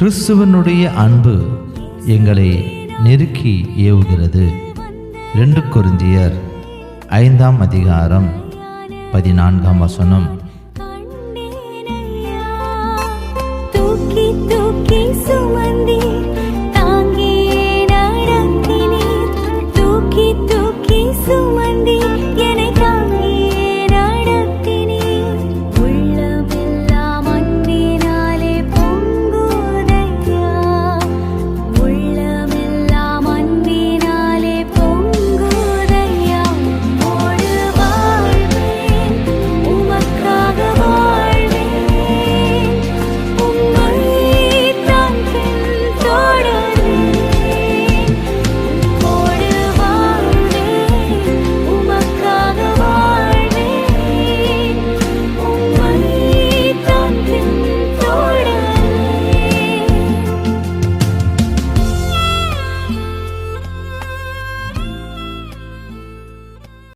கிறிஸ்துவனுடைய அன்பு எங்களை நெருக்கி ஏவுகிறது. ரெண்டு குருந்தியர் ஐந்தாம் அதிகாரம் பதினான்காம் வசனம். தூக்கி தூக்கி சும